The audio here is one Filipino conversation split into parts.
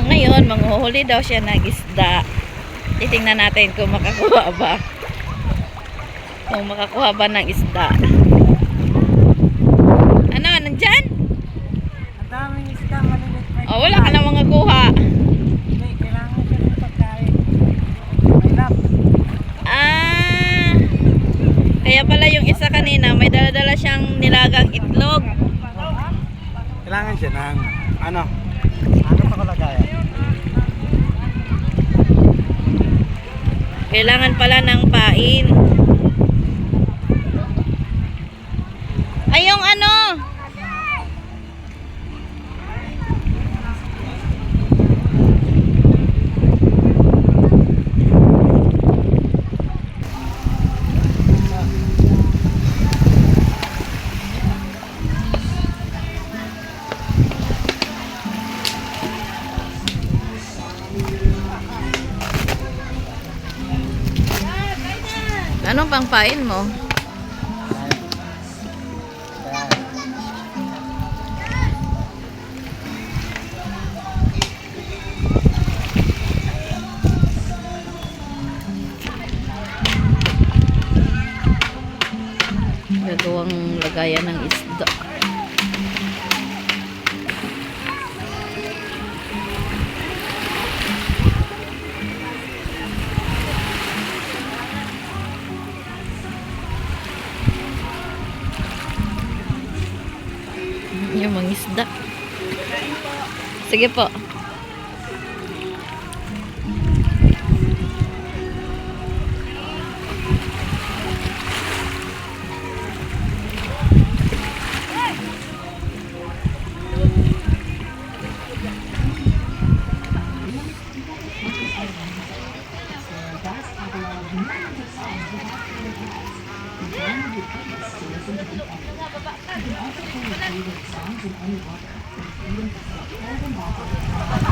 So ngayon, manghuhuli daw siya ng isda. Titingnan natin kung makakuha ba. Kung makakuha ba ng isda. Ano, nandyan? Ang daming isda, malilit pa. Oh, wala ka na mga kuha. Hindi, kailangan siya ng pagkain. Mahirap. Ah, kaya pala yung isa kanina, may dala-dala siyang nilagang itlog. Kailangan siya ng, ano? Kailangan pala ng pain. Ay, yung ano? Pang pain mo? Gagawang lagayan ng yung mga isda. Sige po. You can also tell your baby.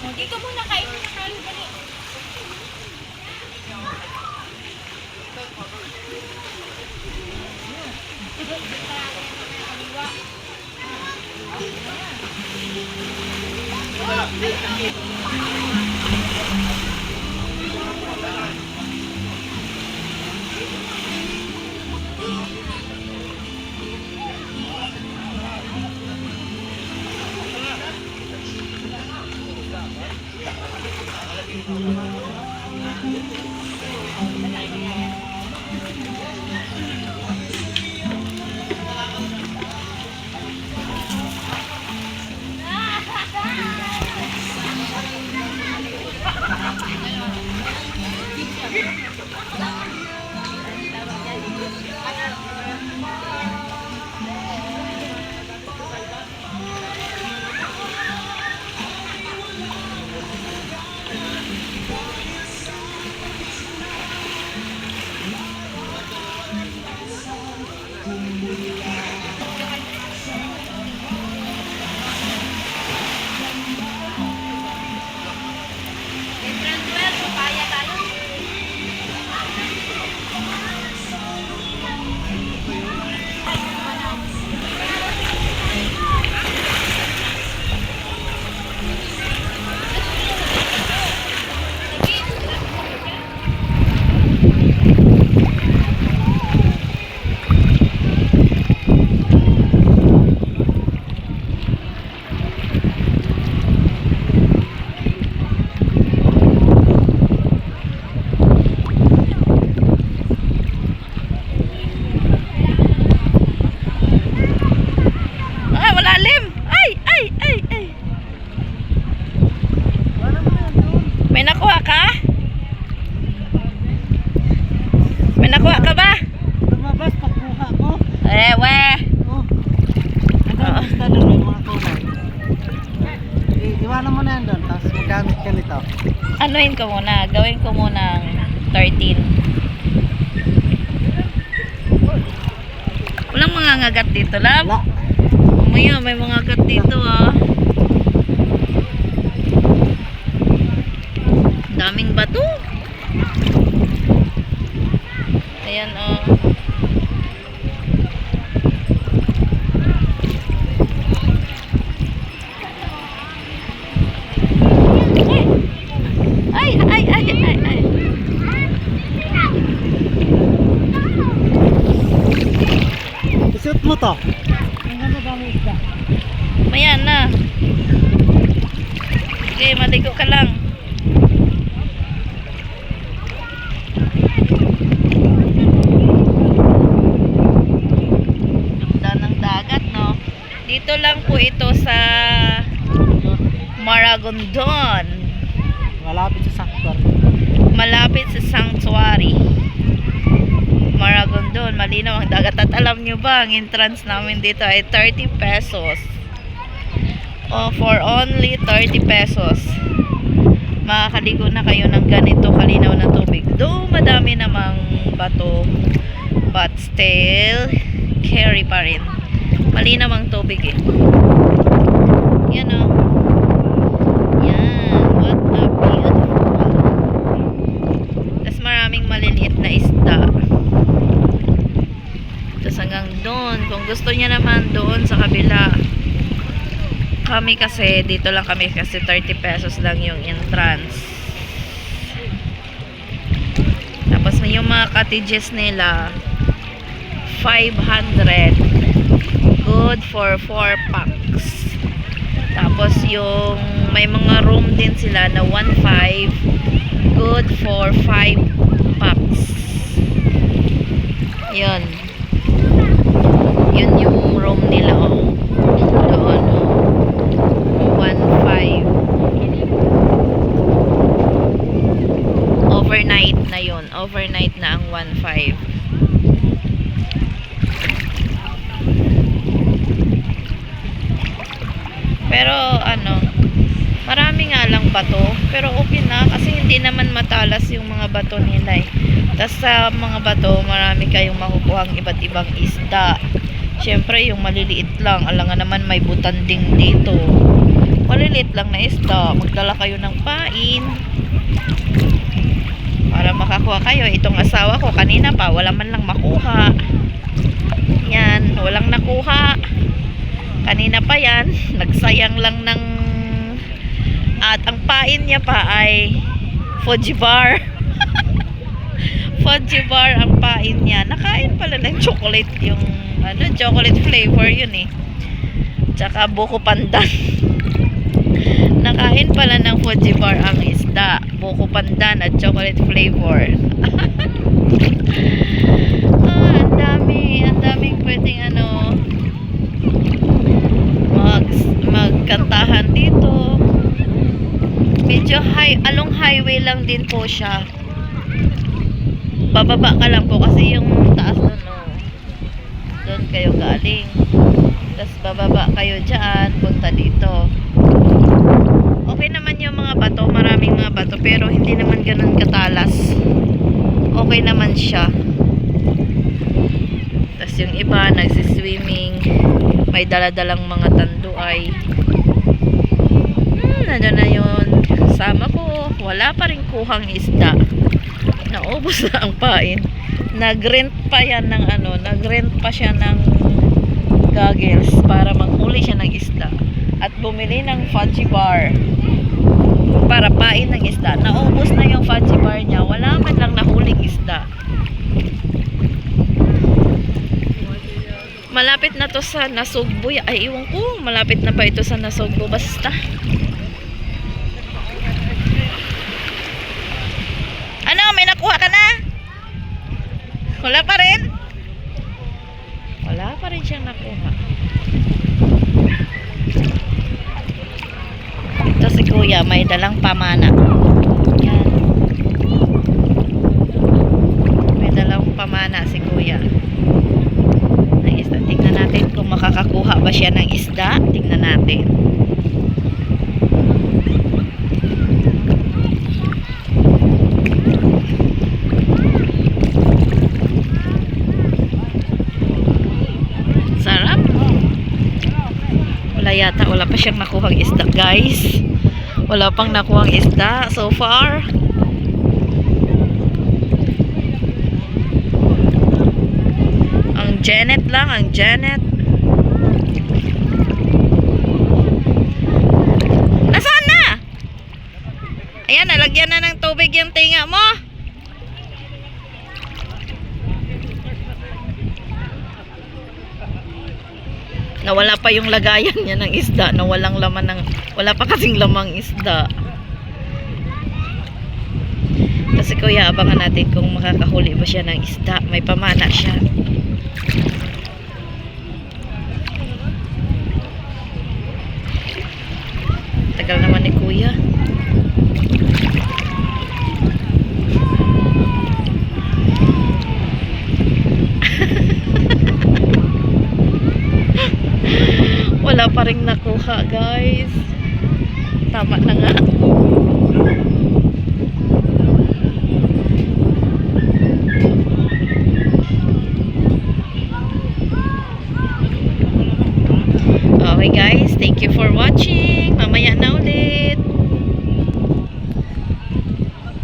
Dito muna kayo muna kayo. Dali. Thank you. Nakuha ka ba? Lumabas, pagkuha ko. Eh, we. Oh. Ano ang gusto doon may mga kulay? Iwanan mo na yan doon, tapos magamit ka nito. Anuhin ko muna. Gawin ko muna ang 13. Walang mga ngagat dito, lab. Wala. Umaya, may mga ngagat dito, ah. Daming bato. Ayan, oh. Ay, ay, ay, ay, ay. Isuot mo to. Ang dami isda. Maya na. Okay, maligo ka lang. Ganda ng dagat, no? Dito lang po ito sa Maragondon. Malapit sa saktor. Malapit sa Sanctuary. Maragondon, malinaw ang dagat. At alam nyo ba, ang entrance namin dito ay 30 pesos. Oh, for only 30 pesos. Makakaligo na kayo ng ganito kalinaw na tubig. Though madami namang bato, but still, carry pa rin. Malinaw ang tubig eh. Yan oh. Yan. What a beautiful. Tapos maraming maliliit na isda. Tapos hanggang doon. Kung gusto niya naman doon sa kabila. Kami kasi, dito lang kami kasi 30 pesos lang yung entrance. Tapos yung mga cottages nila 500 good for 4 packs. Tapos yung may mga room din sila na 1.5 good for 5 packs. Yun. Yun yung room nila oh. Doon oh. 1.5 Overnight na yun. Overnight na ang 1.5 Pero ano, marami nga lang bato. Pero okay na kasi hindi naman matalas yung mga bato nila eh. Tapos sa mga bato, marami kayong makukuha iba't ibang isda. Siyempre, yung maliliit lang. Alam nga naman may butanding dito. Maliliit lang na isda. Magdala kayo ng pain. Para makakuha kayo. Itong asawa ko, kanina pa, wala man lang makuha. Yan, walang nakuha. Kanina pa yan, nagsayang lang ng at ang pain niya pa ay Fuji bar. Fuji bar ang pain niya. Nakain pala ng chocolate yung ano, chocolate flavor yun eh. Tsaka buko pandan. Nakain pala ng Fuji bar ang isda, buko pandan at chocolate flavor. ah, ang dami, ang daming pwedeng ano magkantahan dito. Medyo high, along highway lang din po siya. Bababa ka lang po kasi yung taas doon, oh. Doon kayo galing. Tapos bababa kayo dyan, punta dito. Okay naman yung mga bato, maraming mga bato, pero hindi naman ganun katalas. Okay naman siya. Tapos yung iba nagsiswimming. May daladalang mga tanduay. Hmm, nandyan na yun. Sama ko. Wala pa rin kuhang isda. Naubos na ang pain. Nagrent pa yan ng ano, nagrent pa siya ng goggles para manghuli siya ng isda. At bumili ng fudgy bar para pain ng isda. Naubos na yung fudgy bar niya. Wala man lang nahuling isda. Malapit na to sa Nasugbo. Ay, iwan ko. Malapit na pa ito sa Nasugbo. Basta. Ano? May nakuha ka na? Wala pa rin? Wala pa rin siyang nakuha. Ito si kuya, may dalang pamana. Yan. May dalang pamana si kuya. Ng isda. Tingnan natin kung makakakuha ba siya ng isda. Tingnan natin. Sarap. Wala yata, wala pa siyang nakuhang isda, guys. Wala pang nakuhang isda so far. Ang Janet lang, ang Janet. Nasaan na? Ayan, nalagyan na ng tubig yung tinga mo. Nawala pa yung lagayan niya ng isda na walang laman ng wala pa kasing lamang isda. Kasi kuya, abangan natin kung makakahuli ba siya ng isda. May pamana siya. Tagal naman ni kuya. Pa rin nakuha, guys. Tama na nga.